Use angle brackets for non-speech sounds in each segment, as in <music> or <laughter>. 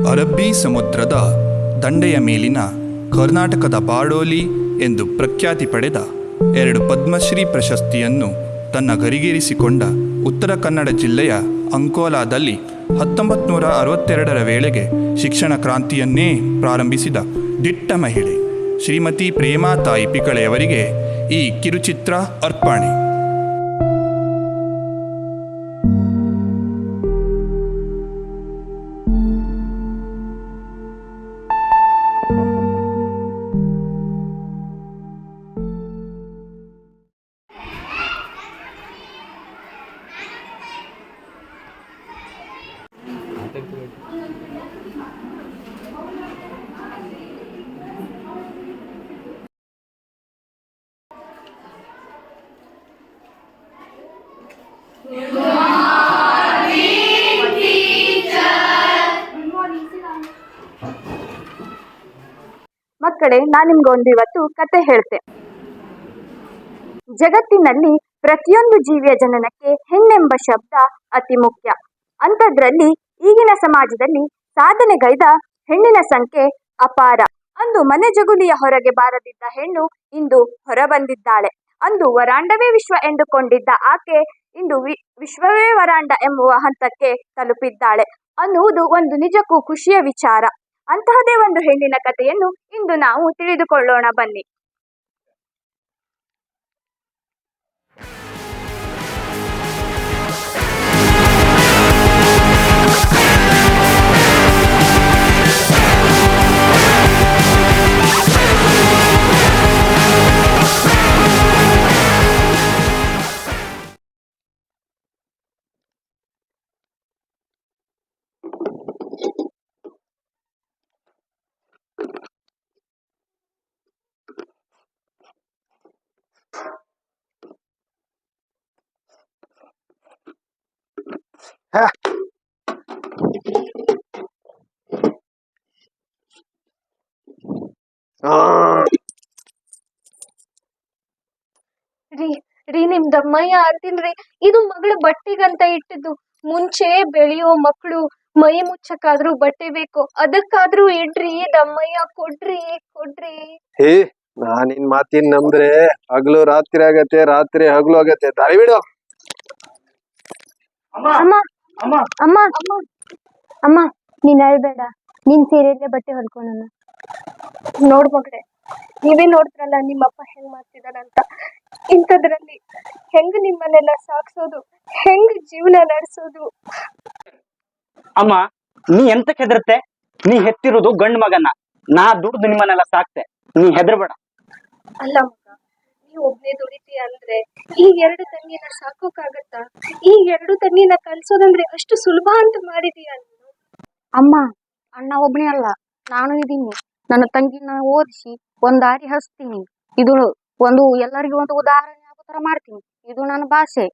ಅರಬ್ಬಿ ಸಮುದ್ರದ ದಂಡೆಯ ಮೇಲಿನ ಕರ್ನಾಟಕದ ಬಾಡೋಲಿ ಎಂದು ಪ್ರಖ್ಯಾತಿ ಪಡೆದ ಎರಡು ಪದ್ಮಶ್ರೀ ಪ್ರಶಸ್ತಿಯನ್ನು ತನ್ನ ಗರಿಗೇರಿಸಿಕೊಂಡ ಉತ್ತರ ಕನ್ನಡ ಜಿಲ್ಲೆಯ ಅಂಕೋಲಾದಲ್ಲಿ ಹತ್ತೊಂಬತ್ತು ನೂರ ಅರವತ್ತೆರಡರ ವೇಳೆಗೆ ಶಿಕ್ಷಣ ಕ್ರಾಂತಿಯನ್ನೇ ಪ್ರಾರಂಭಿಸಿದ ದಿಟ್ಟ ಮಹಿಳೆ ಶ್ರೀಮತಿ ಪ್ರೇಮಾ ತಾಯಿ ಪಿಕಳೆಯವರಿಗೆ ಈ ಕಿರುಚಿತ್ರ ಅರ್ಪಣೆ. ನಾನು ನಿಮ್ಗೊಂದು ಇವತ್ತು ಕತೆ ಹೇಳ್ತೆ. ಜಗತ್ತಿನಲ್ಲಿ ಪ್ರತಿಯೊಂದು ಜೀವಿಯ ಜನನಕ್ಕೆ ಹೆಣ್ಣೆಂಬ ಶಬ್ದ ಅತಿ ಮುಖ್ಯ. ಅಂಥದ್ರಲ್ಲಿ ಈಗಿನ ಸಮಾಜದಲ್ಲಿ ಸಾಧನೆಗೈದ ಹೆಣ್ಣಿನ ಸಂಖ್ಯೆ ಅಪಾರ. ಅಂದು ಮನೆ ಜಗುಲಿಯ ಹೊರಗೆ ಬಾರದಿದ್ದ ಹೆಣ್ಣು ಇಂದು ಹೊರಬಂದಿದ್ದಾಳೆ. ಅಂದು ವರಾಂಡವೇ ವಿಶ್ವ ಎಂದುಕೊಂಡಿದ್ದ ಆಕೆ ಇಂದು ವಿಶ್ವವೇ ವರಾಂಡ ಎಂಬುವ ಹಂತಕ್ಕೆ ತಲುಪಿದ್ದಾಳೆ. ಅನ್ನುವುದು ಒಂದು ನಿಜಕ್ಕೂ ಖುಷಿಯ ವಿಚಾರ. ಅಂತಹದೇ ಒಂದು ಹೆಣ್ಣಿನ ಕಥೆಯನ್ನು ಇಂದು ನಾವು ತಿಳಿದುಕೊಳ್ಳೋಣ ಬನ್ನಿ. ದಮ್ಮಯ್ಯ ಅಂತೀನ್ರಿ ಇದು ಮಗಳ ಬಟ್ಟೆಗಂತ ಇಟ್ಟಿದ್ದು. ಮುಂಚೆ ಬೆಳೆಯೋ ಮಕ್ಕಳು ಮೈ ಮುಚ್ಚಕ್ಕಾದ್ರೂ ಬಟ್ಟೆ ಬೇಕು. ಅದಕ್ಕಾದ್ರೂ ಇಡ್ರಿ ದಮ್ಮಯ್ಯ ಕೊಡ್ರಿ ಕೊಡ್ರಿ. ಹೇ ನಾನ್ ನಿನ್ ಮಾತಿನ್ ನಂಬ್ರೆ ಹಗ್ಲು ರಾತ್ರಿ ಆಗತ್ತೆ ರಾತ್ರಿ ಹಗ್ಲು ಆಗತ್ತೆ. ದಾರಿ ಬಿಡು. ಅಮ್ಮ ಅಮ್ಮ ಅಮ್ಮ. ಅಮ್ಮ ನೀನ್ ಅಳ್ಬೇಡ ನಿನ್ ಸೀರೆಲ್ಲೇ ಬಟ್ಟೆ ಹೊಲ್ಕೊಳಮ್ಮ ನೋಡ್ ನೀವೇ ನೀವೇ ನಿಮ್ಮ ನಿಮ್ಮಪ್ಪ ಹೆಂಗ್ ಮಾಡ್ತಿದಾರಂತ ಇಂಥದ್ರಲ್ಲಿ ಹೆಂಗ್ ನಿಮ್ಮನ್ನೆಲ್ಲ ಸಾಕ್ಸೋದು? ಹೆಂಗ್ ಜೀವನ ನಡೆಸೋದು? ಅಮ್ಮ ನೀ ಎಂತ ಹೆದರುತ್ತೆ? ನೀ ಹೆತ್ತಿರೋದು ಗಂಡ್ ಮಗನ. ನಾ ದುಡ್ದು ನಿಮ್ಮನ್ನೆಲ್ಲ ಸಾಕ್ತೆ. ನೀ ಹೆದರ್ಬೇಡ. ಅಲ್ಲ ಮಗ ನೀ ಒಬ್ನೇ ದುಡಿತೀಯ ಅಂದ್ರೆ ಈ ಎರಡು ತಂಗಿನ ಸಾಕೋಕಾಗತ್ತಾ? ಈ ಎರಡು ತಂಗಿನ ಕಲ್ಸೋದಂದ್ರೆ ಅಷ್ಟು ಸುಲಭ ಅಂತ ಮಾಡಿದೀಯ ನೀನು? ಅಮ್ಮ ಅಣ್ಣ ಒಬ್ನೇ ಅಲ್ಲ. ನಾನು ಇದೀನಿ. ನನ್ನ ತಂಗಿನ ಓದಿಸಿ ಒಂದ್ ದಾರಿ ಹಚ್ತೀನಿ. ಇದು ಒಂದು ಎಲ್ಲರಿಗೂ ಒಂದು ಉದಾಹರಣೆ ಆಗೋ ತರ ಮಾಡ್ತೀನಿ. ಇದು ನನ್ನ ಭಾಷೆ.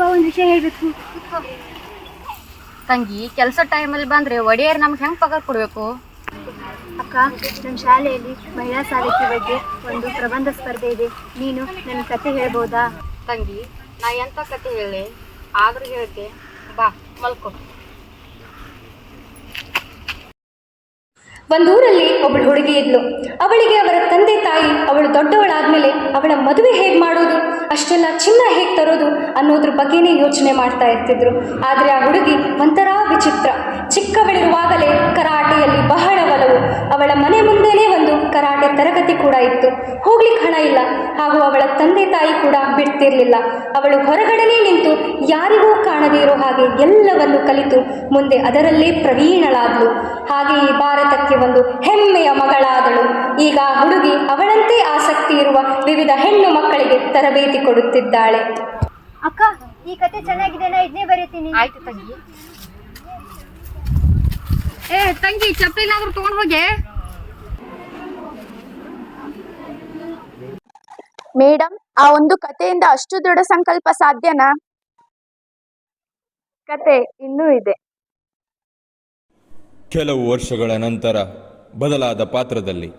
ಬಾ ಒಂದು ವಿಷಯ ಹೇಳ್ಬೇಕು. ತಂಗಿ ಕೆಲಸ ಟೈಮಲ್ಲಿ ಬಂದ್ರೆ ಒಡೆಯರ್ ನಮ್ಗೆ ಹೆಂಗ್ ಪಗಾರ ಕೊಡ್ಬೇಕು? ಅಕ್ಕ ನಮ್ಮ ಶಾಲೆಯಲ್ಲಿ ಮಹಿಳಾ ಸಾಧಕಿ ಬಗ್ಗೆ ಒಂದು ಪ್ರಬಂಧ ಸ್ಪರ್ಧೆ ಇದೆ. ನೀನು ನನ್ನ ಕತೆ ಹೇಳ್ಬೋದಾ? ತಂಗಿ ನಾ ಎಂತ ಕತೆ ಹೇಳಿ ಆದ್ರೂ ಹೇಳ್ತೆ. ಬಾ ಮಲ್ಕೊ. ಒಂದೂರಲ್ಲಿ ಒಬ್ಬಳು ಹುಡುಗಿ ಇದ್ಲು. ಅವಳಿಗೆ ಅವರ ತಂದೆ ತಾಯಿ, ಅವಳು ದೊಡ್ಡವಳಾದ್ಮೇಲೆ ಅವಳ ಮದುವೆ ಹೇಗೆ ಮಾಡೋದು, ಅಷ್ಟೆಲ್ಲ ಚಿನ್ನ ಹೇಗೆ ತರೋದು ಅನ್ನೋದ್ರ ಬಗ್ಗೆನೇ ಯೋಚನೆ ಮಾಡ್ತಾ ಇರ್ತಿದ್ರು. ಆದರೆ ಆ ಹುಡುಗಿ ಒಂಥರ ವಿಚಿತ್ರ. ಚಿಕ್ಕವಳಿರುವಾಗಲೇ ಕರಾಟೆಯಲ್ಲಿ ಬಹಳ ಒಲವು. ಅವಳ ಮನೆ ಮುಂದೆನೇ ಒಂದು ಕರಾಟೆ ತರಗತಿ ಕೂಡ ಇತ್ತು. ಹೋಗ್ಲಿಕ್ಕೆ ಹಣ ಇಲ್ಲ. ಹಾಗೂ ಅವಳ ತಂದೆ ತಾಯಿ ಕೂಡ ಬಿಡ್ತಿರ್ಲಿಲ್ಲ. ಅವಳು ಹೊರಗಡೆನೇ ನಿಂತು ಯಾರಿಗೂ ಕಾಣದೇ ಇರೋ ಹಾಗೆ ಎಲ್ಲವನ್ನು ಕಲಿತು ಮುಂದೆ ಅದರಲ್ಲೇ ಪ್ರವೀಣಳಾದ್ಲು. ಹಾಗೆಯೇ ಈ ಭಾರತಕ್ಕೆ ಒಂದು ಹೆಮ್ಮೆಯ ಮಗಳಾದಳು. ಈಗ ಹುಡುಗಿ ಅವಳಂತೆ ಆಸಕ್ತಿ ಇರುವ ವಿವಿಧ ಹೆಣ್ಣು ಮಕ್ಕಳಿಗೆ ತರಬೇತಿ ಕೊಡುತ್ತಿದ್ದಾಳೆ. ಅಕ್ಕ ಈ ಕತೆ ಚೆನ್ನಾಗಿದೆ ನಾ ಇದನ್ನೇ ಬರೀತೀನಿ. ಆಯ್ತು ತಂಗಿ. ಏ ತಂಗಿ ಚಪ್ಪಲಿನಾದ್ರೂ ತಗೊಂಡು ಹೋಗಿ. ಮೇಡಮ್ ಆ ಒಂದು ಕಥೆಯಿಂದ ಅಷ್ಟು ದೃಢ ಸಂಕಲ್ಪ ಸಾಧ್ಯನಾ? ಕತೆ ಇನ್ನೂ ಇದೆ. ಕೆಲವು ವರ್ಷಗಳ ನಂತರ ಬದಲಾದ ಪಾತ್ರದಲ್ಲಿ.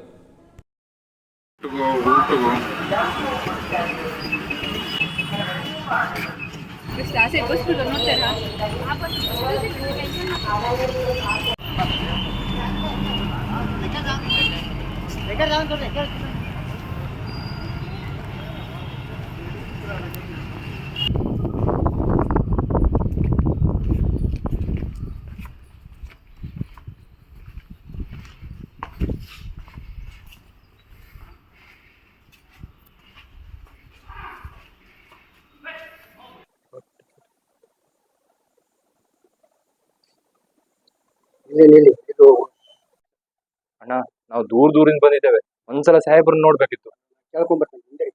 ಇಲ್ಲಿ ನಿಲ್ಲಿ ಇದು ಅಣ್ಣ ನಾವು ದೂರ ದೂರಿಂದ ಬಂದಿದ್ದೇವೆ. ಒಂದ್ಸಲ ಸಾಹೇಬ್ರನ್ನ ನೋಡ್ಬೇಕಿತ್ತು. ಕೇಳ್ಕೊಂಡ್ಬರ್ತೀನಿ ಹಿಂದೆ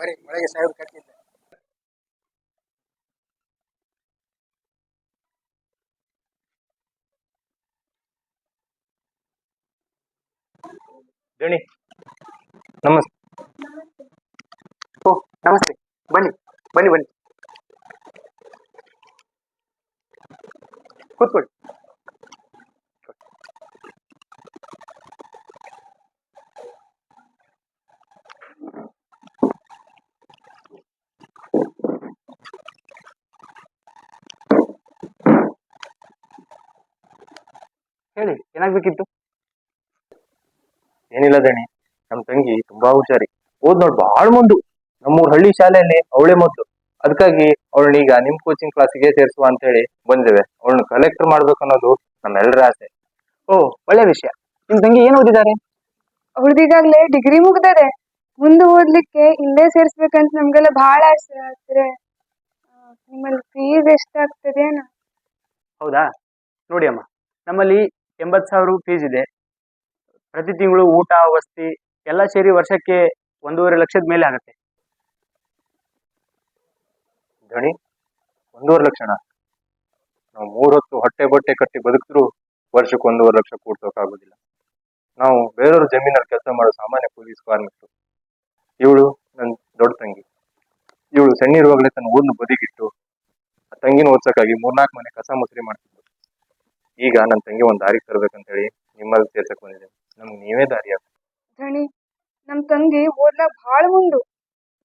ಬರೀ ಒಳಗೆ ಸಾಹೇಬ್ ಕಟ್ಟಿದ್ದೆ ದಣಿ ನಮಸ್ತೆ ಓ ನಮಸ್ತೆ. ಬನ್ನಿ ಬನ್ನಿ ಬನ್ನಿ. ಕೂತ್ಕೊಳ್ಳಿ. ಹೇಳಿ, ಏನಾಗ್ಬೇಕಿತ್ತು? ಏನಿಲ್ಲ ದಣಿ, ನಮ್ ತಂಗಿ ತುಂಬಾ ಹುಷಾರಿ. ಓದ್ ನೋಡ್, ಬಾಳ್ ಮುಂದು. ನಮ್ಮೂರ್ ಹಳ್ಳಿ ಶಾಲೆಯಲ್ಲಿ ಅವಳೇ ಮೊದ್ಲು. ಅದಕ್ಕಾಗಿ ಅವಳನ್ನ ಈಗ ನಿಮ್ ಕೋಚಿಂಗ್ ಕ್ಲಾಸಿಗೆ ಸೇರಿಸುವ ಅಂತ ಹೇಳಿ ಬಂದಿವೆ ಅವಳನ್ನ ಕಲೆಕ್ಟರ್ ಮಾಡ್ಬೇಕು ಅನ್ನೋದು ನಮ್ಮೆಲ್ಲರ ಆಸೆ. ಓ ಒಳ್ಳೆ ವಿಷಯ. ನಿಮ್ ತಂಗಿ ಏನ್ ಓದಿದ್ದಾರೆ? ಅವ್ರದೀಗಾಗ್ಲೇ ಡಿಗ್ರಿ ಮುಗ್ದದೆ. ಮುಂದೆ ಓದ್ಲಿಕ್ಕೆ ಇಲ್ಲೇ ಸೇರಿಸ್ಬೇಕಂತ ನಮ್ಗೆಲ್ಲ ಬಹಳ ಆಸೆ. ಆದ್ರೆ ಆ, ನಿಮ್ಮಲ್ಲಿ ಫೀಸ್ ಎಷ್ಟಾಗ್ತದೆ ಏನೋ. ಹೌದಾ? ನೋಡಿ ಅಮ್ಮ ನಮ್ಮಲ್ಲಿ ಎಂಬತ್ತು ಸಾವಿರ ಫೀಸ್ ಇದೆ. ಪ್ರತಿ ತಿಂಗಳು ಊಟ ವಸತಿ ಎಲ್ಲ ಸೇರಿ ವರ್ಷಕ್ಕೆ ಒಂದೂವರೆ ಲಕ್ಷದ ಮೇಲೆ ಆಗುತ್ತೆ. ದಣಿ ಒಂದೂವರೆ ಲಕ್ಷಣ ನಾವು ಮೂರ್ ಹೊತ್ತು ಹೊಟ್ಟೆ ಬಟ್ಟೆ ಕಟ್ಟಿ ಬದುಕಿದ್ರು ವರ್ಷಕ್ಕೆ ಒಂದೂವರೆ ಲಕ್ಷ ಕೂಡ್ಸೋಕಾಗೋದಿಲ್ಲ. ನಾವು ಬೇರೆಯವ್ರ ಜಮೀನಲ್ಲಿ ಕೆಲಸ ಮಾಡೋ ಸಾಮಾನ್ಯ ಪೊಲೀಸ್ ಕಾರ್ಮಿಕರು. ಇವಳು ನನ್ನ ದೊಡ್ಡ ತಂಗಿ. ಇವಳು ಸಣ್ಣಿರುವಾಗಲೇ ತನ್ನ ಊರ್ನ ಬದಿಗಿಟ್ಟು, ಆ ತಂಗಿನ ಓದ್ಸಕ್ಕಾಗಿ ಮೂರ್ನಾಲ್ಕು ಮನೆ ಕಸ ಮುಸರಿ ಮಾಡ್ತಿದ್ರು ಈಗ ನನ್ನ ತಂಗಿ ಒಂದು ದಾರಿ ತರ್ಬೇಕಂತ ಹೇಳಿ ನಿಮ್ಮಲ್ಲಿ ಸೇರ್ಸಕ್ ಬಂದಿದೆ ನಮ್ಗೆ ನೀವೇ ದಾರಿ ಹಾಕು. ಧಣಿ ನಮ್ಮ ತಂಗಿ ಓದ್ಲಾಕ್ ಭಾಳ ಮುಂದು.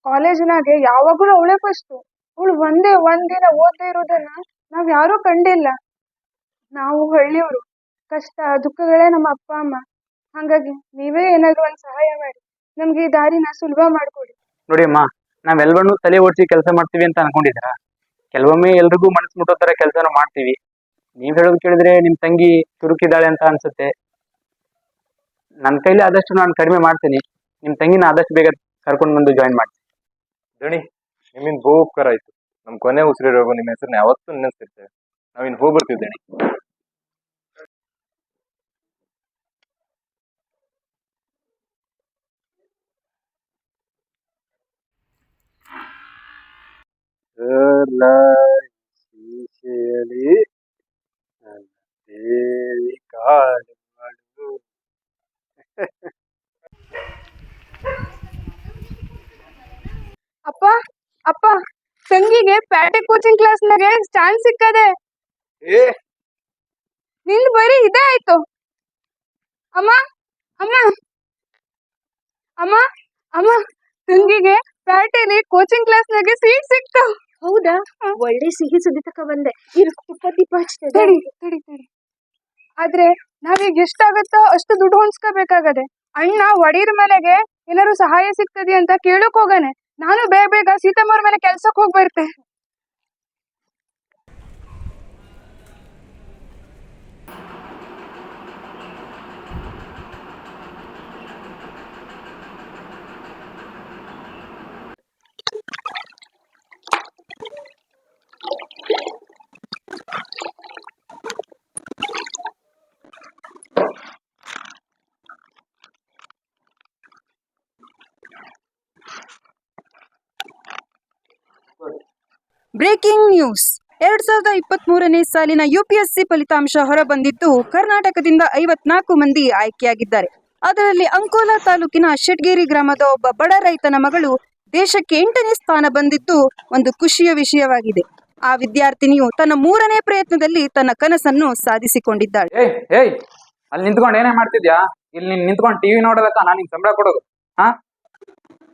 ಕಾಲೇಜಿನಾಗೆ ಯಾವಾಗಲೂ ಅವಳೇ ಫಸ್ಟು ಅವಳು ಒಂದೇ ಒಂದಿನ ಓದದೇ ಇರೋದನ್ನ ನಾವ್ ಯಾರೂ ಕಂಡಿಲ್ಲ. ನಾವು ಹಳ್ಳಿಯವರು. ಕಷ್ಟ ದುಃಖಗಳೇ ನಮ್ಮ ಅಪ್ಪ ಅಮ್ಮ. ಹಂಗಾಗಿ ನೀವೇ ಏನಾದ್ರು ಒಂದ್ ಸಹಾಯ ಮಾಡಿ. ನಮ್ಗೆ ಈ ದಾರಿನ ಸುಲಭ ಮಾಡ್ಕೊಡಿ. ನೋಡಿ ಅಮ್ಮ ನಾವೆಲ್ಲರೂ ತಲೆ ಓಡಿಸಿ ಕೆಲಸ ಮಾಡ್ತೀವಿ ಅಂತ ಅನ್ಕೊಂಡಿದ್ರ ಕೆಲವೊಮ್ಮೆ ಎಲ್ರಿಗೂ ಮನಸ್ಸು ಮುಟ್ಟೋ ತರ ಕೆಲಸನ ಮಾಡ್ತೀವಿ. ನೀವ್ ಹೇಳೋದು ಕೇಳಿದ್ರೆ ನಿಮ್ ತಂಗಿ ತುರುಕಿದಾಳೆ ಅಂತ ಅನ್ಸುತ್ತೆ. ನನ್ನ ಕೈಲಿ ಆದಷ್ಟು ನಾನು ಕಡಿಮೆ ಮಾಡ್ತೀನಿ. ನಿಮ್ ತಂಗಿನ ಆದಷ್ಟು ಬೇಗ ಕರ್ಕೊಂಡು ಬಂದು ಜಾಯಿನ್ ಮಾಡ್ತೀನಿ. ದಣಿ ನಿಮ್ಮಿಂದ ಬಹು ಉಪಕಾರ ಆಯ್ತು. ನಮ್ ಕೊನೆ ಉಸಿರಿರೋಗು ನಿಮ್ಮ ಹೆಸರನ್ನ ಯಾವತ್ತೂ ನೆನೆಸ್ತಿರ್ತೇವೆ. ನಾವಿನ್ ಹೋಗಿ ಬರ್ತೀವಿ ದಣಿ ಶೀಶೆಯಲ್ಲಿ ನನ್ನ ದೇವಿ ಕಾಡು ಮಾಡು. ಅಪ್ಪ ಅಪ್ಪ ತಂಗಿಗೆ ಪ್ಯಾಟೆ ಕೋಚಿಂಗ್ ಕ್ಲಾಸ್ ನಾಗೆ ಚಾನ್ಸ್ ಸಿಕ್ಕದೆ. ಏ? ನಿಂದ್ ಬರೀ ಇದೇ ಆಯ್ತು. ಅಮ್ಮ ಅಮ್ಮ ಅಮ್ಮ ಅಮ್ಮ ತಂಗಿಗೆ ಪ್ಯಾಟೆಲಿ ಕೋಚಿಂಗ್ ಕ್ಲಾಸ್ ನಾಗೆ ಸೀಟ್ ಸಿಕ್ತು. ಹೌದಾ? ಒಳ್ಳೆ ಸಿಹಿ ಸುದ್ದಿ ತಕ ಬಂದೆ. ಇರು ತುಪ್ಪ ದೀಪ ಹಚ್ತದೆ ತಡಿ ತಡಿ ತಡಿ. ಆದ್ರೆ ನಾವೀಗ ಎಷ್ಟಾಗತ್ತೋ ಅಷ್ಟು ದುಡ್ಡು ಹೊಂದ್ಸ್ಕೋಬೇಕಾಗದೆ. ಅಣ್ಣ ಒಡೀರ್ ಮನೆಗೆ ಏನಾದ್ರು ಸಹಾಯ ಸಿಗ್ತದೆ ಅಂತ ಕೇಳಕ್ ಹೋಗಾನೆ. ನಾನು ಬೇಗ ಬೇಗ ಸೀತಮ್ಮವ್ರ ಮನೆ ಕೆಲ್ಸಕ್ಕೆ ಹೋಗಿ ಬರ್ತೆ ಬ್ರೇಕಿಂಗ್ ನ್ಯೂಸ್. ಎರಡ್ ಸಾವಿರದ ಇಪ್ಪತ್ತ್ ಮೂರನೇ ಸಾಲಿನ ಯುಪಿಎಸ್ಸಿ ಫಲಿತಾಂಶ ಹೊರಬಂದಿದ್ದು, ಕರ್ನಾಟಕದಿಂದ ಐವತ್ನಾಲ್ಕು ಮಂದಿ ಆಯ್ಕೆಯಾಗಿದ್ದಾರೆ. ಅದರಲ್ಲಿ ಅಂಕೋಲಾ ತಾಲೂಕಿನ ಶೆಟ್ಗೇರಿ ಗ್ರಾಮದ ಒಬ್ಬ ಬಡ ರೈತನ ಮಗಳು ದೇಶಕ್ಕೆ ಎಂಟನೇ ಸ್ಥಾನ ಬಂದಿದ್ದು ಒಂದು ಖುಷಿಯ ವಿಷಯವಾಗಿದೆ. ಆ ವಿದ್ಯಾರ್ಥಿನಿಯು ತನ್ನ ಮೂರನೇ ಪ್ರಯತ್ನದಲ್ಲಿ ತನ್ನ ಕನಸನ್ನು ಸಾಧಿಸಿಕೊಂಡಿದ್ದಾಳೆ. ಏಯ್ ಅಲ್ಲಿ ನಿಂತ್ಕೊಂಡು ಏನೇ ಮಾಡ್ತಿದ್ಯಾ? ಇಲ್ಲಿ ನೀನ್ ನಿಂತ್ಕೊಂಡು ಟಿವಿ ನೋಡೋದಕ್ಕ ನಾನು ಸಂಬಳ ಕೊಡೋದು. ಹಾ?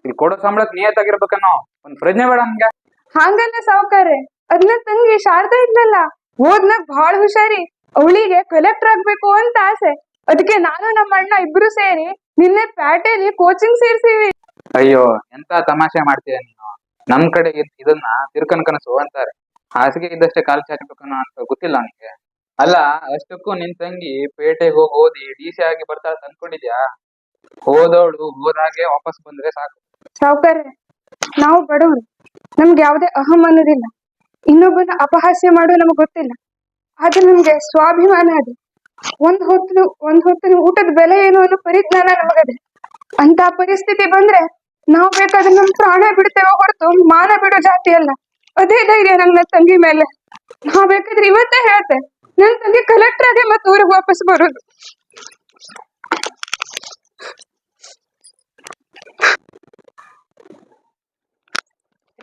ಇಲ್ಲಿ ಕೊಡೋ ಸಂಬಳಕ್ಕೆ ನಿಯತ್ತಾಗಿರ್ಬೇಕನ್ನೋ ಒಂದ್ ಪ್ರಜ್ಞೆ ಬೇಡ ನನ್ಗೆ. ಹಂಗಲ್ಲ ಸಾವುಕಾರೆ. ಅದ್ನ ತಂಗಿ ಶಾರದಾ ಇದ್ಲಲ್ಲ ಓದ್ನಾಗ್ ಬಹಳ ಹುಷಾರಿ. ಅವಳಿಗೆ ಕಲೆಕ್ಟರ್ ಆಗ್ಬೇಕು ಅಂತ ಆಸೆ. ಅದಕ್ಕೆ ನಾನು ನಮ್ಮ ಅಣ್ಣ ಇಬ್ರು ಸೇರಿ ನಿನ್ನೆ ಪ್ಯಾಟೆಲಿ ಕೋಚಿಂಗ್ ಸೇರ್ಸಿವಿ. ಅಯ್ಯೋ ಎಂತ ತಮಾಷೆ ಮಾಡ್ತೀಯ ನೀನು? ನಮ್ ಕಡೆ ಇದ್- ಇದನ್ನ ತಿರ್ಕನ್ ಕನಸು ಅಂತಾರೆ. ಹಾಸಿಗೆ ಇದ್ದಷ್ಟೇ ಕಾಲ್ ಚಾಚಬೇಕನ್ನೋ ಅಂತ ಗೊತ್ತಿಲ್ಲ ನನಗೆ ಅಲ್ಲ ಅಷ್ಟಕ್ಕೂ ನಿನ್ ತಂಗಿ ಪೇಟೆಗೆ ಹೋಗಿ ಓದಿ ಡಿ ಸಿ ಆಗಿ ಬರ್ತಾಳೆ ಅಂತ ಅನ್ಕೊಂಡಿದ್ಯಾ? ಹೋದವಳು ಹೋದಾಗೆ ವಾಪಸ್ ಬಂದ್ರೆ ಸಾಕು. ಸಾವುಕಾರೆ ನಾವು ಬಡವರು. ನಮ್ಗೆ ಯಾವುದೇ ಅಹಂ ಅನ್ನೋದಿಲ್ಲ. ಇನ್ನೊಬ್ಬನ ಅಪಹಾಸ್ಯ ಮಾಡೋ ನಮಗೆ ಗೊತ್ತಿಲ್ಲ. ಆದ್ರೆ ನಮ್ಗೆ ಸ್ವಾಭಿಮಾನ ಅದು. ಒಂದ್ ಹೊತ್ತು ಒಂದ್ ಹೊತ್ತಿನ ಊಟದ ಬೆಲೆ ಏನು ಅನ್ನೋ ಪರಿಜ್ಞಾನ ನಮಗದೆ. ಅಂತ ಪರಿಸ್ಥಿತಿ ಬಂದ್ರೆ ನಾವು ಬೇಕಾದ್ರೆ ನಮ್ ಪ್ರಾಣ ಬಿಡ್ತೇವೆ ಹೊರತು ಮಾನ ಬಿಡೋ ಜಾತಿ ಅಲ್ಲ. ಅದೇ ಧೈರ್ಯ ನನ್ನ ತಂಗಿ ಮೇಲೆ. ನಾವ್ ಬೇಕಾದ್ರೆ ಇವತ್ತೇ ಹೇಳ್ತೆ. ನನ್ ತಂಗಿ ಕಲೆಕ್ಟರ್ ಆಗಿ ಮತ್ತೆ ಊರಿಗೆ ವಾಪಸ್ ಬರೋದು.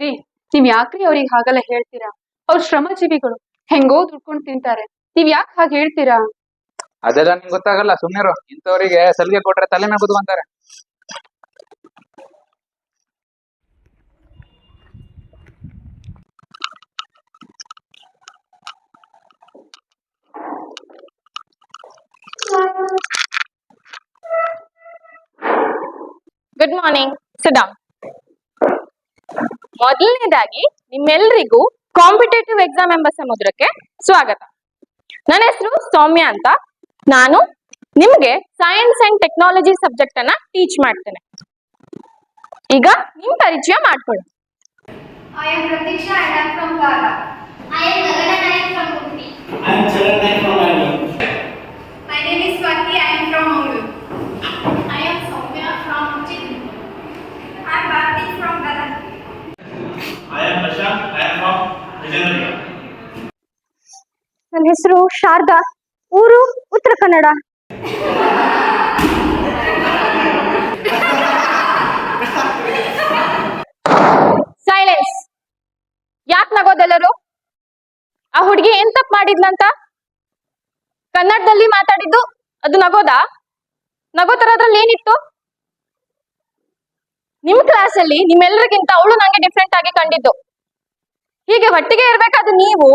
ರೀ ನೀವ್ ಯಾಕ್ರಿ ಅವ್ರಿಗೆ ಹಾಗೆಲ್ಲ ಹೇಳ್ತೀರಾ? ಅವ್ರ ಶ್ರಮಜೀವಿಗಳು. ಹೆಂಗೋ ದುಡ್ಕೊಂಡ್ ತಿಂತಾರೆ. ನೀವ್ ಯಾಕೆ ಹಾಗೆ ಹೇಳ್ತೀರಾ? ಅದೆಲ್ಲ ನಿಮ್ಗೆ ಗೊತ್ತಾಗಲ್ಲ ಸುಮ್ಮನೆ ಇಂಥವ್ರಿಗೆ ಸಲಿಗೆ ಕೊಟ್ರೆ ತಲೆ ಮೇಲೆ ಅಂತಾರೆ ಗುಡ್ ಮಾರ್ನಿಂಗ್ ಸಿಡಾಮ್ ಮೊದಲನೇದಾಗಿ ನಿಮ್ಮೆಲ್ಲರಿಗೂ ಕಾಂಪಿಟೇಟಿವ್ ಎಕ್ಸಾಮ್ ಎಂಬ ಸಮುದ್ರಕ್ಕೆ ಸ್ವಾಗತ. ನನ್ನ ಹೆಸರು ಸೌಮ್ಯ ಅಂತ. ನಾನು ನಿಮ್ಗೆ ಸೈನ್ಸ್ ಅಂಡ್ ಟೆಕ್ನಾಲಜಿ ಸಬ್ಜೆಕ್ಟ್ ಅನ್ನ ಟೀಚ್ ಮಾಡ್ತೇನೆ. ಈಗ ನಿಮ್ ಪರಿಚಯ ಮಾಡ್ಕೊಳ್ಳಿ I am Pratiksha and I am from Kara. I am Gagana Naik from Udupi. I am Charan Naik from Bangalore. My name is Swati. I am from Mangalore. I am Soumya from Chittoor. I am Bharti from Gadan. I am Prashant. I am from Vijayanagar. ನನ್ನ ಹೆಸರು ಶಾರದಾ. ಊರು Uttara Kannada. Silence ಯಾಕೆ ನಗೋದೆಲ್ಲರೂ? ಆ ಹುಡುಗಿ ಏನ್ ತಪ್ಪು ಮಾಡಿದ್ಲಂತ? ಕನ್ನಡದಲ್ಲಿ ಮಾತಾಡಿದ್ದು ಅದು ನಗೋದಾ? ನಗೋತರ ಅದ್ರಲ್ಲಿ ಏನಿತ್ತು? ನಿಮ್ ಕ್ಲಾಸಲ್ಲಿ ನಿಮ್ಮೆಲ್ಲರಿಗಿಂತ ಅವಳು ನಂಗೆ ಡಿಫ್ರೆಂಟ್ ಆಗಿ ಕಂಡಿದ್ದು. ಹೀಗೆ ಒಟ್ಟಿಗೆ ಇರ್ಬೇಕಾದ್ರೆ ನೀವು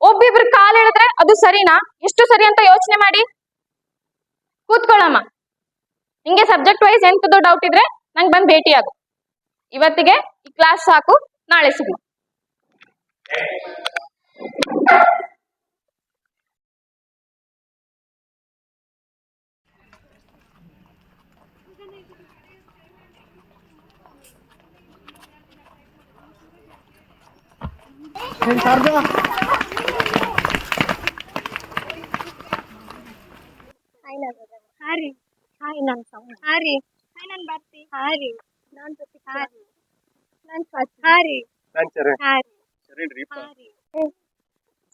ಒಬ್ಬಿಬ್ರು ಕಾಲ್ ಹೇಳಿದ್ರೆ ಅದು ಸರಿನಾ? ಎಷ್ಟು ಸರಿ ಅಂತ ಯೋಚನೆ ಮಾಡಿ? ಕೂತ್ಕೊಳ್ಳಮ್ಮ ನಿಂಗೆ ಸಬ್ಜೆಕ್ಟ್ ವೈಸ್ ಎಂತದ್ದು ಡೌಟ್ ಇದ್ರೆ ನಂಗೆ ಬಂದು ಭೇಟಿ ಆಗು. ಇವತ್ತಿಗೆ ಈ ಕ್ಲಾಸ್ ಸಾಕು, ನಾಳೆ ಸಿಗೋಣ ಹಾಯ್ ಹಾ ಹಾರಿ ಹಾಯ್ ನಾನು ಸೌಮ್ಯ ಹಾರಿ ಹಾಯ್ ನಾನು ಬರ್ತಿ ಹಾ ರೀ ನಾನು ಪ್ರತೀಕ್ಷಾ ಹಾ ನಾನು ಸ್ವಾತಿ ಹಾ ರೀ ನಾನ್ ಚರಣ್ ಹಾ ರೀ ಚರಣ್ ರೀ ಹಾ ರೀ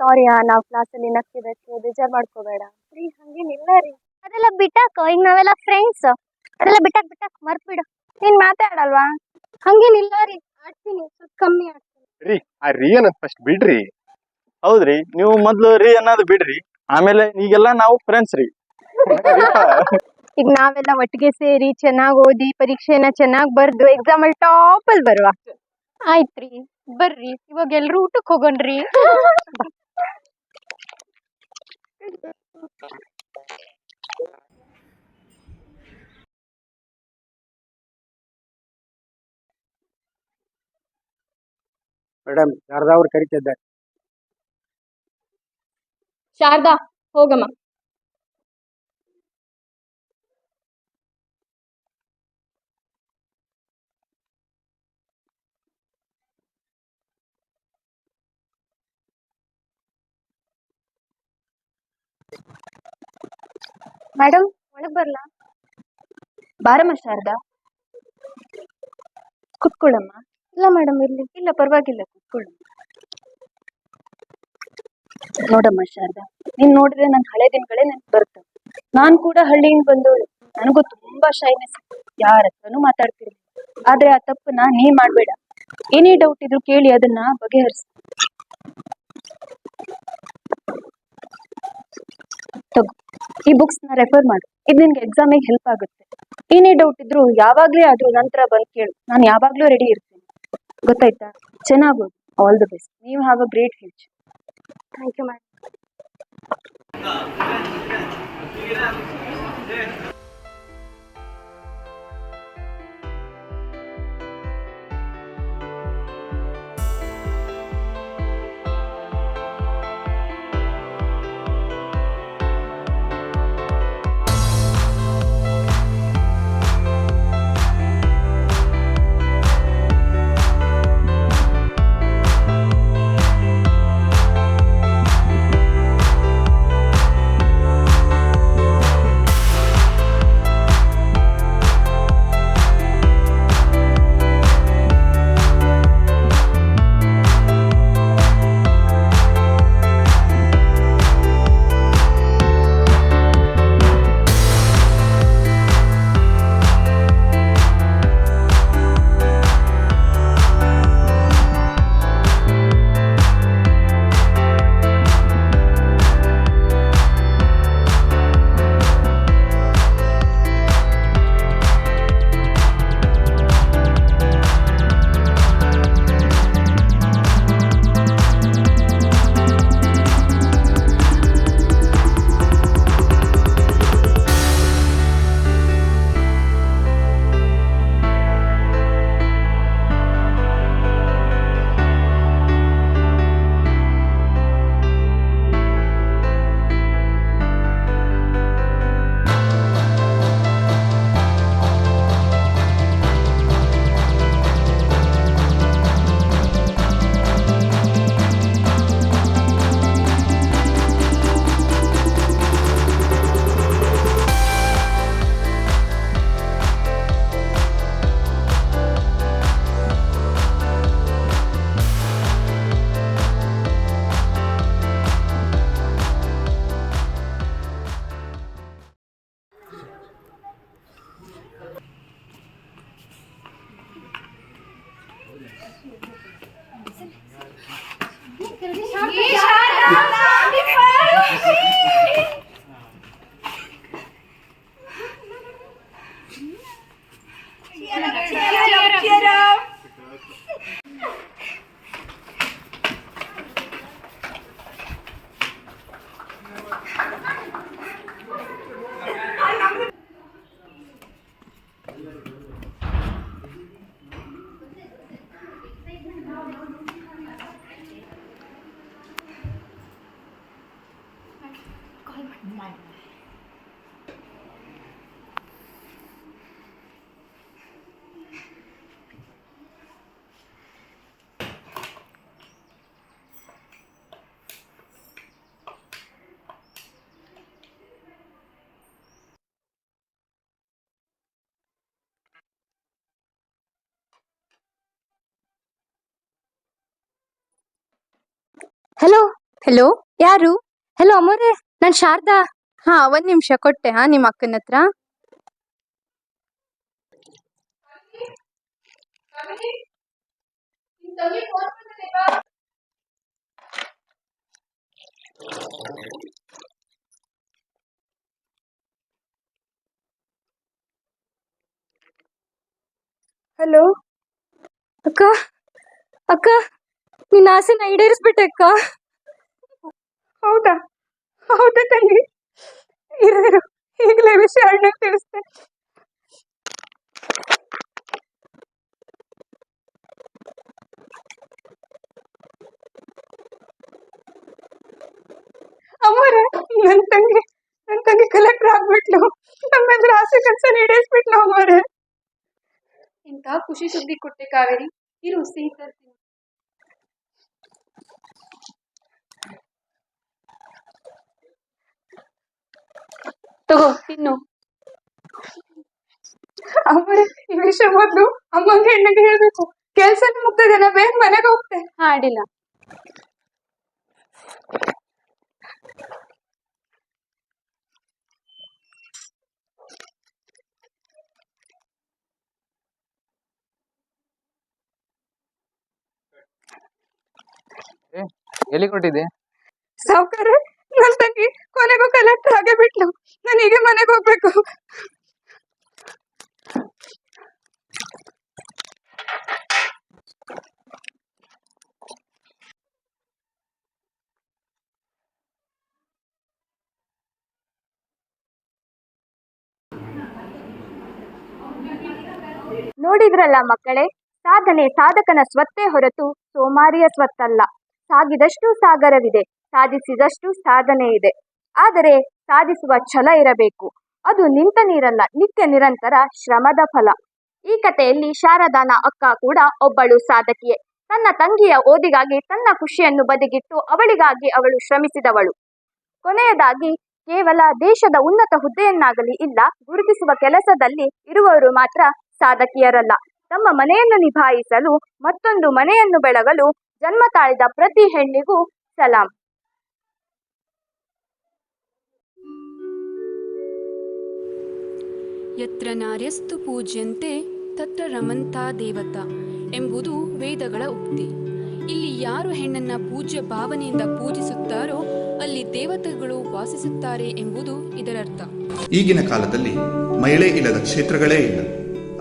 ಸಾರಿ ನಾವು ಕ್ಲಾಸಲ್ಲಿ ನಕ್ಕಿದಕ್ಕೆ ಬೇಜಾರ್ ಮಾಡ್ಕೋಬೇಡ ರೀ ಹಂಗೇನಿಲ್ಲ ರೀ ಅದೆಲ್ಲ ಬಿಟ್ಟಾಕ ಈಗ ನಾವೆಲ್ಲ ಫ್ರೆಂಡ್ಸ್ ಅದೆಲ್ಲ ಬಿಟ್ಟಾಕ್ ಬಿಟ್ಟಾಕ್ ಮರ್ತ್ಬಿಡು ನೀನ್ ಮಾತಾಡಲ್ವಾ ಹಂಗೇನಿಲ್ಲ ರೀ ಆಡ್ತೀನಿ ಸ್ವಲ್ಪ ಕಮ್ಮಿ ಆಡ್ತೀನಿ ರೀ ಆ ರೀ ಅನ್ನೋದ್ ಫಸ್ಟ್ ಬಿಡ್ರಿ ಹೌದ್ರಿ ನೀವು ಮೊದ್ಲು ರೀ ಅನ್ನೋದು ಬಿಡ್ರಿ ಆಮೇಲೆ ಈಗೆಲ್ಲ ನಾವು ಫ್ರೆಂಡ್ಸ್ ರೀ <laughs> ಈಗ ನಾವೆಲ್ಲ ಒಟ್ಟಿಗೆ ಸೇರಿ ಚೆನ್ನಾಗಿ ಓದಿ ಪರೀಕ್ಷೆನ ಚೆನ್ನಾಗಿ ಬರ್ದು ಎಕ್ಸಾಮ್ ಅಲ್ಲಿ ಟಾಪ್ ಅಲ್ಲಿ ಬರುವ. ಆಯ್ತ್ರಿ ಬರ್ರಿ. ಇವಾಗ ಎಲ್ರು ಊಟಕ್ಕೆ ಹೋಗೋಣ್ರಿ. ಮೇಡಮ್ ಶಾರದಾ ಅವ್ರು ಕರಿತಿದ್ದಾರೆ ಶಾರದಾ ಹೋಗಮ್ಮ. ಮೇಡಮ್ ಒಳಗ್ ಬರ್ಲಾ? ಬಾರಮ್ಮ ಶಾರದಾ? ಕುತ್ಕೊಳ್ಳಮ್ಮ. ಇಲ್ಲ ಮೇಡಮ್ ಇರ್ಲಿ ಇಲ್ಲ, ಪರವಾಗಿಲ್ಲ, ಕುತ್ಕೊಳ್ಳಮ್ಮ. ನೋಡಮ್ಮ ಶಾರದಾ, ನೀನ್ ನೋಡಿದ್ರೆ ನನ್ ಹಳೆ ದಿನಗಳೇ ನೆನಪು ಬರ್ತವೆ ನಾನ್ ಕೂಡ ಹಳ್ಳಿಯಿಂದ ಬಂದವಳು. ನನಗೂ ತುಂಬಾ ಶೈನೆಸ್ ಯಾರ ಹತ್ರನೂ ಮಾತಾಡ್ತಿರ್ಲಿಲ್ಲ. ಆದ್ರೆ ಆ ತಪ್ಪನ್ನ ನೀ ಮಾಡ್ಬೇಡ. ಏನೇ ಡೌಟ್ ಇದ್ರು ಕೇಳಿ ಅದನ್ನ ಬಗೆಹರಿಸ. ತಗೋ. ಈ ಬುಕ್ಸ್ನ ರೆಫರ್ ಮಾಡು. ಇದು ನಿನ್ಗೆ ಎಕ್ಸಾಮಿಗೆ ಹೆಲ್ಪ್ ಆಗುತ್ತೆ. ಏನೇ ಡೌಟ್ ಇದ್ರು ಯಾವಾಗ್ಲೇ ಆದ್ರೂ ನಂತರ ಬಂದು ಕೇಳು. ನಾನು ಯಾವಾಗ್ಲೂ ರೆಡಿ ಇರ್ತೀನಿ. ಗೊತ್ತಾಯ್ತಾ? ಚೆನ್ನಾಗಿ. ಆಲ್ ದ ಬೆಸ್ಟ್ ನೀವು have a great future thank you ma'am hello hello ಯಾರು? ಹಲೋ ಅಮ್ಮೋರೆ? ನಾನು ಶಾರದಾ. ಹಾ ಒಂದ್ ನಿಮಿಷ ಕೊಟ್ಟೆ ಹಾ ನಿಮ್ಮ ಅಕ್ಕನ ಹತ್ರ. ಹಲೋ ಅಕ್ಕ? ಅಕ್ಕ? ನಿನ್ನ ಆಸೆನ ಈಡೇರಿಸ್ಬಿಟ್ಟೆ ಅಕ್ಕ ಹೌದಾ? ಹೌದಾ ತಂಗಿ ಇರು ಇರು. ಈಗಲೇ ವಿಷಯ ಅಣ್ಣಗೆ ತಿಳಿಸ್ತೇನೆ ಅಮ್ಮರೇ ನನ್ ತಂಗಿ ನನ್ ತಂಗಿ ಕಲೆಕ್ಟರ್ ಆಗ್ಬಿಟ್ಲು. ನಮ್ಮೆಲ್ಲರ ಆಸೆ ಕನಸ ಈಡೇರಿಸ್ಬಿಟ್ಲು ಅಮ್ಮರೇ. ಇಂಥ ಖುಷಿ ಸುದ್ದಿ ಕೊಟ್ಟೆ ಕಾವೇರಿ. ಇರು ಸಿಹಿ ತಗೋ ತಿನ್ನು. ಅಮ್ಮರೇ ಈ ವಿಷಯ ಮೊದ್ಲು ಅಮ್ಮಂಗೆ ಹೆಣ್ಣಿಗೆ ಹೇಳ್ಬೇಕು. ಕೆಲ್ಸ ಮುಗ್ದಿದೆ ನಾ ಬೇಗ ಮನೆಗೆ ಹೋಗ್ತೆ. ಹಾಡಿಲ್ಲ ಎಲ್ಲಿ ಕೊಟ್ಟಿದೆ ಸಾವ್ಕಾರ? ನನ್ ತಂಗಿ ಕೊನೆಗೂ ಕಲೆಕ್ಟರ್ ಆಗೇ ಬಿಟ್ಲು. ನಾನು ಹೀಗೆ ಮನೆಗೆ ಹೋಗ್ಬೇಕು. ನೋಡಿದ್ರಲ್ಲ ಮಕ್ಕಳೇ, ಸಾಧನೆ ಸಾಧಕನ ಸ್ವತ್ತೇ ಹೊರತು ಸೋಮಾರಿಯ ಸ್ವತ್ತಲ್ಲ. ಸಾಗಿದಷ್ಟು ಸಾಗರವಿದೆ. ಸಾಧಿಸಿದಷ್ಟು ಸಾಧನೆ ಇದೆ. ಆದರೆ ಸಾಧಿಸುವ ಛಲ ಇರಬೇಕು. ಅದು ನಿಂತ ನೀರಲ್ಲ, ನಿತ್ಯ ನಿರಂತರ ಶ್ರಮದ ಫಲ. ಈ ಕಥೆಯಲ್ಲಿ ಶಾರದಾನ ಅಕ್ಕ ಕೂಡ ಒಬ್ಬಳು ಸಾಧಕಿಯೇ. ತನ್ನ ತಂಗಿಯ ಓದಿಗಾಗಿ ತನ್ನ ಖುಷಿಯನ್ನು ಬದಿಗಿಟ್ಟು ಅವಳಿಗಾಗಿ ಅವಳು ಶ್ರಮಿಸಿದವಳು. ಕೊನೆಯದಾಗಿ, ಕೇವಲ ದೇಶದ ಉನ್ನತ ಹುದ್ದೆಯನ್ನಾಗಲಿ ಇಲ್ಲ, ಗುರುತಿಸುವ ಕೆಲಸದಲ್ಲಿ ಇರುವವರು ಮಾತ್ರ ಸಾಧಕಿಯರಲ್ಲ. ತಮ್ಮ ಮನೆಯನ್ನು ನಿಭಾಯಿಸಲು ಮತ್ತೊಂದು ಮನೆಯನ್ನು ಬೆಳಗಲು ಜನ್ಮ ತಾಳಿದ ಪ್ರತಿ ಹೆಣ್ಣಿಗೂ ಸಲಾಂ. ಯತ್ರ ನಾರ್ಯಸ್ತು ಪೂಜ್ಯಂತೆ ತತ್ರ ರಮಂತಾ ದೇವತಾ ಎಂಬುದು ವೇದಗಳ ಉಕ್ತಿ. ಇಲ್ಲಿ ಯಾರು ಹೆಣ್ಣನ್ನ ಪೂಜ್ಯ ಭಾವನೆಯಿಂದ ಪೂಜಿಸುತ್ತಾರೋ ಅಲ್ಲಿ ದೇವತೆಗಳು ವಾಸಿಸುತ್ತಾರೆ ಎಂಬುದು ಇದರರ್ಥ. ಈಗಿನ ಕಾಲದಲ್ಲಿ ಮಹಿಳೆ ಇಲ್ಲದ ಕ್ಷೇತ್ರಗಳೇ ಇಲ್ಲ.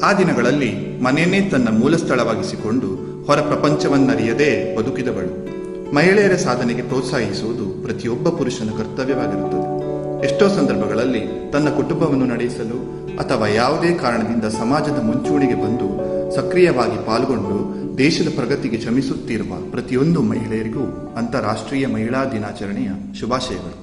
ಆ ದಿನಗಳಲ್ಲಿ ಮನೆಯನ್ನೇ ತನ್ನ ಮೂಲ ಸ್ಥಳವಾಗಿಸಿಕೊಂಡು ಹೊರ ಪ್ರಪಂಚವನ್ನರಿಯದೇ ಬದುಕಿದವಳು. ಮಹಿಳೆಯರ ಸಾಧನೆಗೆ ಪ್ರೋತ್ಸಾಹಿಸುವುದು ಪ್ರತಿಯೊಬ್ಬ ಪುರುಷನ ಕರ್ತವ್ಯವಾಗಿರುತ್ತದೆ. ಎಷ್ಟೋ ಸಂದರ್ಭಗಳಲ್ಲಿ ತನ್ನ ಕುಟುಂಬವನ್ನು ನಡೆಸಲು ಅಥವಾ ಯಾವುದೇ ಕಾರಣದಿಂದ ಸಮಾಜದ ಮುಂಚೂಣಿಗೆ ಬಂದು ಸಕ್ರಿಯವಾಗಿ ಪಾಲ್ಗೊಂಡು ದೇಶದ ಪ್ರಗತಿಗೆ ಶ್ರಮಿಸುತ್ತಿರುವ ಪ್ರತಿಯೊಂದು ಮಹಿಳೆಯರಿಗೂ ಅಂತಾರಾಷ್ಟ್ರೀಯ ಮಹಿಳಾ ದಿನಾಚರಣೆಯ ಶುಭಾಶಯಗಳು.